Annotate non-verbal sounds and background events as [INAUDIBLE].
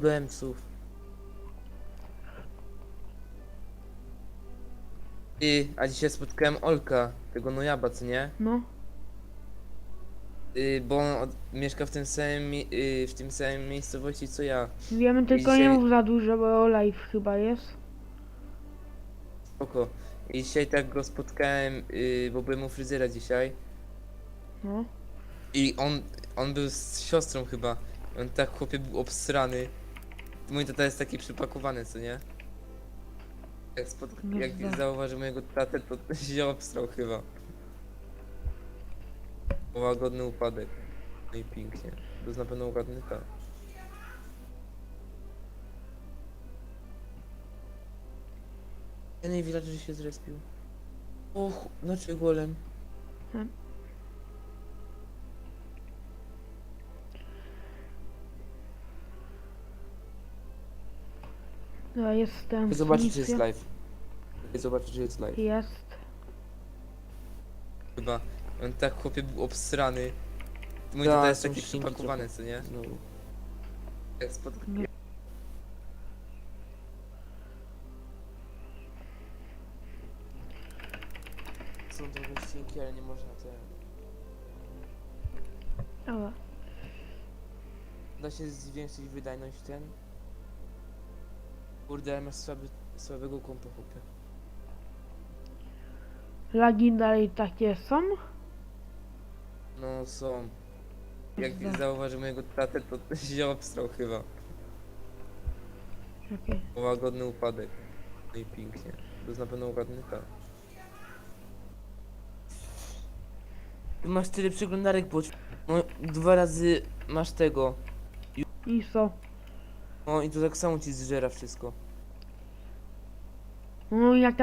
Do Emców. I, a dzisiaj spotkałem Olka, tego nojaba, co nie? No. Y, bo on od, mieszka w tym samym, mi- y, w tym samym miejscowości co ja. Wiemy tylko nie mów za dużo, bo live chyba jest. Spoko. I dzisiaj tak go spotkałem, y, bo byłem u fryzjera dzisiaj. No. I on, on był z siostrą chyba. On tak chłopie był obsrany. Mój tata jest taki przypakowany, co nie? Jak, spot... No jak zauważył mojego tatę, to [LAUGHS] się obstrał chyba. Łagodny upadek. No i pięknie. To jest na pewno ładny tak. Jeden villager się zrespił. O, ch- znaczy golem. Ja jestem. Zobaczyć, czy jest misja. live. Zobaczyć, czy jest live. Jest. Chyba. On tak chłopie był obsrany. Mój Tak, tata jest są taki przypakowany, co nie? Znowu. Jak spod... No. Są trochę ścinki, ale nie można te... Dobra. Da się zwiększyć wydajność ten? Kurde, masz słaby, słabego kompa, chłopie. Lagi dalej takie są. No są. Jak Zda. zauważył mojego tatę, to [LAUGHS] się obstrał chyba. Okej. Łagodny upadek. No i pięknie. To jest na pewno ładny tak. Ty masz tyle przeglądarek, bo no, dwa razy masz tego. I co? No i to tak samo ci zżera wszystko. No jak